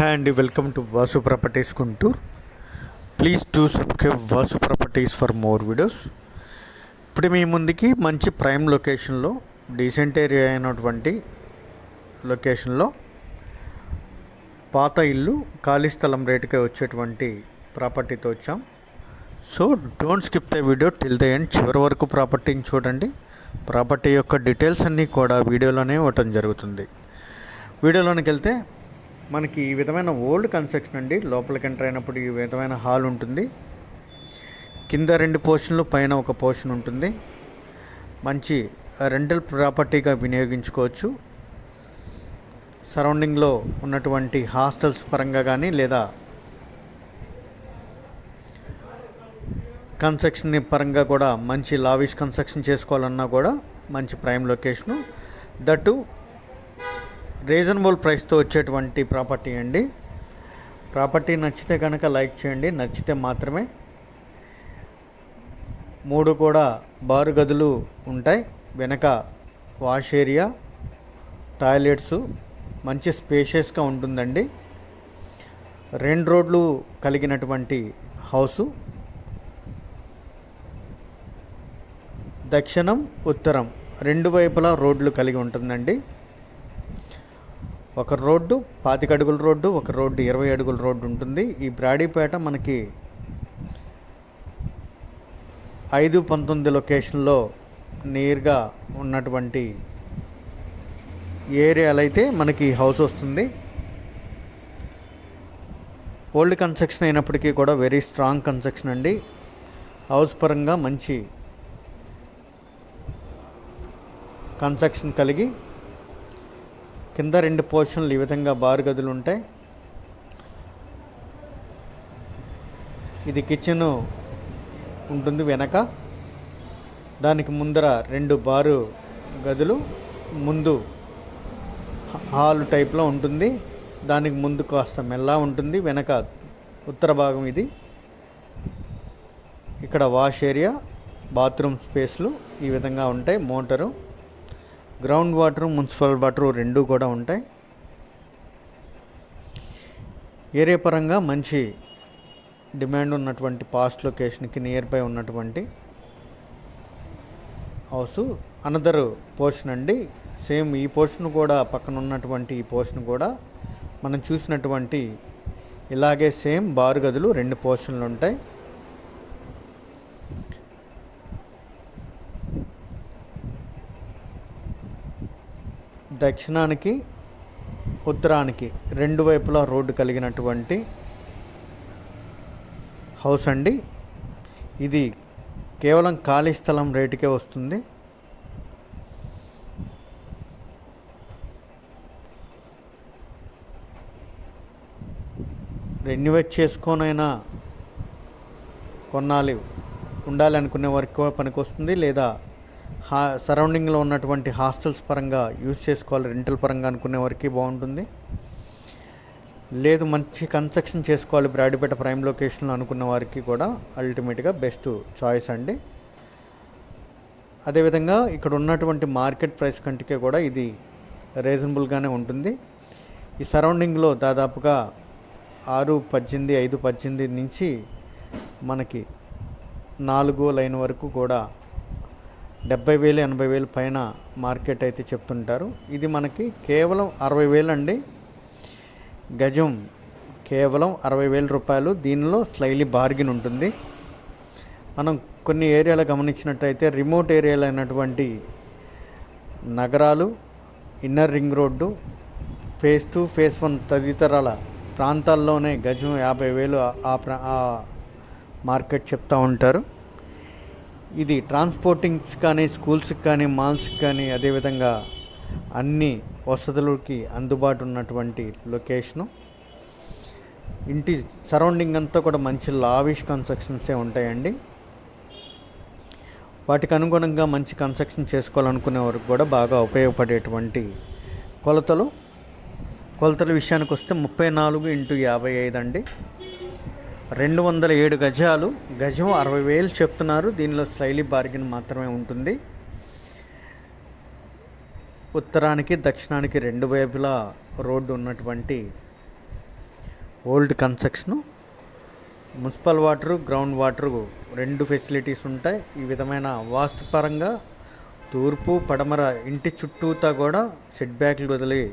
Hi అండి welcome to Vasu properties Guntur. Please to subscribe Vasu properties for more videos. ఇప్పుడు మీ ముందుకి మంచి ప్రైమ్ లొకేషన్లో డీసెంట్ ఏరియా అయినటువంటి లొకేషన్లో పాత ఇల్లు ఖాళీ స్థలం రేటుకే వచ్చేటువంటి ప్రాపర్టీతో వచ్చాం. So don't skip the video till the end. చివరి వరకు ప్రాపర్టీని చూడండి. ప్రాపర్టీ యొక్క డీటెయిల్స్ అన్నీ కూడా వీడియోలోనే ఇవ్వటం జరుగుతుంది. వీడియోలోనికి వెళ్తే మనకి ఈ విధమైన ఓల్డ్ కన్స్ట్రక్షన్ అండి. లోపలికి ఎంటర్ అయినప్పుడు ఈ విధమైన హాల్ ఉంటుంది. కింద రెండు పోర్షన్లు పైన ఒక పోర్షన్ ఉంటుంది. మంచి రెంటల్ ప్రాపర్టీగా వినియోగించుకోవచ్చు. సరౌండింగ్లో ఉన్నటువంటి హాస్టల్స్ పరంగా కానీ లేదా కన్స్ట్రక్షన్ పరంగా కూడా మంచి లావిష్ కన్స్ట్రక్షన్ చేసుకోవాలన్నా కూడా మంచి ప్రైమ్ లొకేషను. దట్టు రీజనబుల్ ప్రైస్తో వచ్చేటువంటి ప్రాపర్టీ అండి. ప్రాపర్టీ నచ్చితే కనుక లైక్ చేయండి నచ్చితే మాత్రమే. మూడు కూడా బారు గదులు ఉంటాయి. వెనక వాష్ ఏరియా టాయిలెట్స్ మంచి స్పేషియస్గా ఉంటుందండి. రెండు రోడ్లు కలిగినటువంటి హౌసు. దక్షిణం ఉత్తరం రెండు వైపులా రోడ్లు కలిగి ఉంటుందండి. ఒక రోడ్డు పాతిక అడుగుల రోడ్డు ఒక రోడ్డు ఇరవై అడుగుల రోడ్డు ఉంటుంది. ఈ బ్రాడీపేట మనకి ఐదు పంతొమ్మిది లొకేషన్లో నియర్గా ఉన్నటువంటి ఏరియాలో అయితే మనకి హౌస్ వస్తుంది. ఓల్డ్ కన్స్ట్రక్షన్ అయినప్పటికీ కూడా వెరీ స్ట్రాంగ్ కన్స్ట్రక్షన్ అండి. హౌస్ పరంగా మంచి కన్స్ట్రక్షన్ కలిగి కింద రెండు పోర్షన్లు ఈ విధంగా బారు గదులు ఉంటాయి. ఇది కిచెన్ ఉంటుంది వెనక. దానికి ముందర రెండు బారు గదులు ముందు హాల్ టైప్లో ఉంటుంది. దానికి ముందు కాస్త మెల్లా ఉంటుంది. వెనక ఉత్తర భాగం ఇది. ఇక్కడ వాష్ ఏరియా బాత్రూమ్ స్పేస్లు ఈ విధంగా ఉంటాయి. Motor ground water municipal water రెండు కూడా ఉంటాయి. ఏరియా పరంగా మంచి డిమాండ్ ఉన్నటువంటి పాస్ట్ లొకేషన్కి నియర్ బై ఉన్నటువంటి హౌస్. అనదర్ పోర్షన్ అండి. సేమ్ ఈ పోర్షన్ కూడా పక్కన ఉన్నటువంటి ఈ పోర్షన్ కూడా మనం చూసినటువంటి ఇలాగే సేమ్ బారు గదులు రెండు పోర్షన్లు ఉంటాయి. దక్షిణానికి ఉత్తరానికి రెండు వైపులా రోడ్డు కలిగినటువంటి హౌస్ అండి. ఇది కేవలం ఖాళీ స్థలం రేటుకే వస్తుంది. రెన్యువేట్ చేసుకోనైనా కొన్నాళ్ళు ఉండాలి అనుకునే వరకు పనికి పనికొస్తుంది లేదా హా సరౌండింగ్లో ఉన్నటువంటి హాస్టల్స్ పరంగా యూజ్ చేసుకోవాలి రెంటల్ పరంగా అనుకునే వారికి బాగుంటుంది. లేదు మంచి కన్స్ట్రక్షన్ చేసుకోవాలి బ్రాడిపేట ప్రైమ్ లొకేషన్లో అనుకున్న వారికి కూడా అల్టిమేట్గా బెస్ట్ చాయిస్ అండి. అదేవిధంగా ఇక్కడ ఉన్నటువంటి మార్కెట్ ప్రైస్ కంటే కూడా ఇది రీజనబుల్గానే ఉంటుంది. ఈ సరౌండింగ్లో దాదాపుగా ఆరు పద్దెనిమిది ఐదు పద్దెనిమిది నుంచి మనకి నాలుగో లైన్ వరకు కూడా డెబ్బై వేలు ఎనభై వేలు పైన మార్కెట్ అయితే చెప్తుంటారు. ఇది మనకి కేవలం అరవై వేలు అండి గజం కేవలం అరవై వేల రూపాయలు. దీనిలో స్లైలీ బార్గిన్ ఉంటుంది. మనం కొన్ని ఏరియాలు గమనించినట్టయితే రిమోట్ ఏరియాలు అయినటువంటి నగరాలు inner ring road phase two phase one తదితరాల ప్రాంతాల్లోనే గజం యాభై వేలు ఆ ప్రా ఆ మార్కెట్ చెప్తూ ఉంటారు. ఇది ట్రాన్స్పోర్టింగ్స్ కానీ స్కూల్స్కి కానీ మాల్స్కి కానీ అదేవిధంగా అన్ని వసతులకి అందుబాటు ఉన్నటువంటి లొకేషను. ఇంటి సరౌండింగ్ అంతా కూడా మంచి లావిష్ కన్స్ట్రక్షన్సే ఉంటాయండి. వాటికి అనుగుణంగా మంచి కన్స్ట్రక్షన్ చేసుకోవాలనుకునే వరకు కూడా బాగా ఉపయోగపడేటువంటి కొలతలు. కొలతల విషయానికి వస్తే ముప్పై నాలుగు ఇంటూ యాభై ఐదు అండి. రెండు వందల ఏడు గజాలు. గజం అరవై వేలు చెప్తున్నారు. దీనిలో స్లైలీ బార్గెన్ మాత్రమే ఉంటుంది. ఉత్తరానికి దక్షిణానికి రెండు వైపులా రోడ్డు ఉన్నటువంటి old construction. Municipal water ground water రెండు ఫెసిలిటీస్ ఉంటాయి. ఈ విధమైన వాస్తుపరంగా తూర్పు పడమర ఇంటి చుట్టూతా కూడా సెట్ బ్యాక్లు వదిలి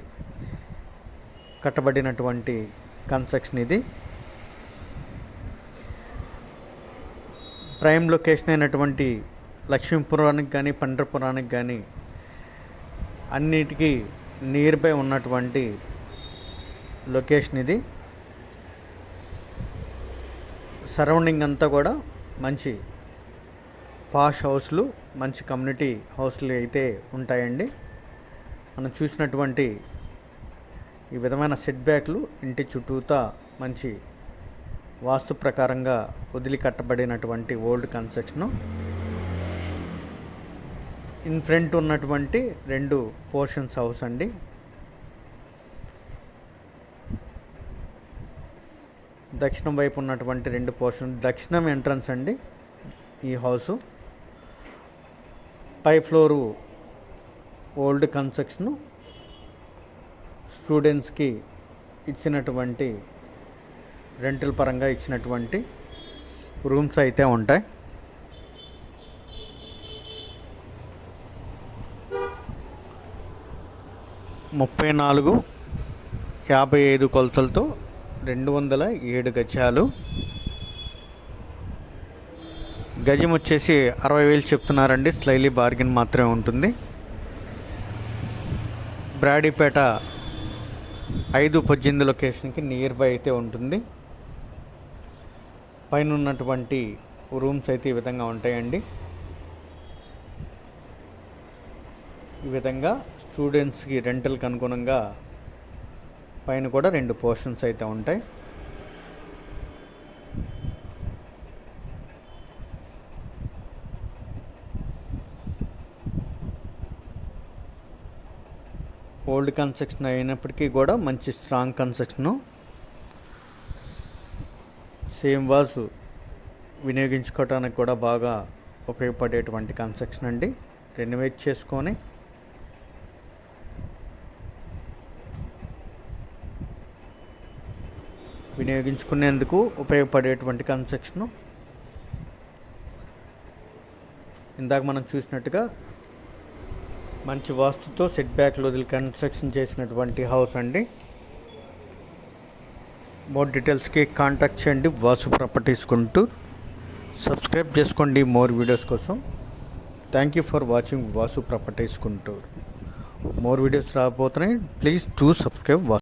కట్టబడినటువంటి కన్స్ట్రక్షన్ ఇది. ప్రైమ్ లొకేషన్ అయినటువంటి లక్ష్మీపురానికి కానీ పండ్రపురానికి కానీ అన్నిటికీ నియర్ బై ఉన్నటువంటి లొకేషన్ ఇది. సరౌండింగ్ అంతా కూడా మంచి పాష్ హౌస్లు మంచి కమ్యూనిటీ హౌస్లు అయితే ఉంటాయండి. మనం చూసినటువంటి ఈ విధమైన సెట్ బ్యాక్లు ఇంటి చుట్టూతా మంచి వాస్తు ప్రకారంగా వదిలి కట్టబడినటువంటి ఓల్డ్ కన్స్ట్రక్షను ఇన్ ఫ్రంట్ ఉన్నటువంటి రెండు పోర్షన్స్ హౌస్ అండి. దక్షిణం వైపు ఉన్నటువంటి రెండు పోర్షన్ దక్షిణం ఎంట్రన్స్ అండి ఈ హౌసు. పై ఫ్లోరు ఓల్డ్ కన్స్ట్రక్షను స్టూడెంట్స్కి ఇచ్చినటువంటి రెంటల్ పరంగా ఇచ్చినటువంటి రూమ్స్ అయితే ఉంటాయి. ముప్పై నాలుగు యాభై ఐదు కొలతలతో రెండు వందల ఏడు గజాలు. గజం వచ్చేసి అరవై వేలు చెప్తున్నారండి స్లైలీ బార్గెన్ మాత్రమే ఉంటుంది. బ్రాడీపేట ఐదు పద్దెనిమిది లొకేషన్కి నియర్ బై అయితే ఉంటుంది. పైన ఉన్నటువంటి రూమ్స్ అయితే ఈ విధంగా ఉంటాయండి. ఈ విధంగా స్టూడెంట్స్కి రెంటల్కి అనుగుణంగా పైన కూడా రెండు పోర్షన్స్ అయితే ఉంటాయి. ఓల్డ్ కన్స్ట్రక్షన్ అయినప్పటికీ కూడా మంచి స్ట్రాంగ్ కన్స్ట్రక్షను సేమ్ వాజ్ వినియోగించుకోవటానికి కూడా బాగా ఉపయోగపడేటువంటి కన్స్ట్రక్షన్ అండి. రెనోవేట్ చేసుకొని వినియోగించుకునేందుకు ఉపయోగపడేటువంటి కన్స్ట్రక్షను ఇందాక మనం చూసినట్టుగా మంచి వాస్తుతో సెట్ బ్యాక్లు వదిలి కన్స్ట్రక్షన్ చేసినటువంటి హౌస్ అండి. మోర్ డీటెయిల్స్కి కాంటాక్ట్ చేయండి. వాసు ప్రాపర్టీస్ కొంటూ సబ్స్క్రైబ్ చేసుకోండి మోర్ వీడియోస్ కోసం. Thank you for watching Vasu properties కొంటూ మోర్ వీడియోస్ రాబోతున్నాయి. Please to subscribe Vasu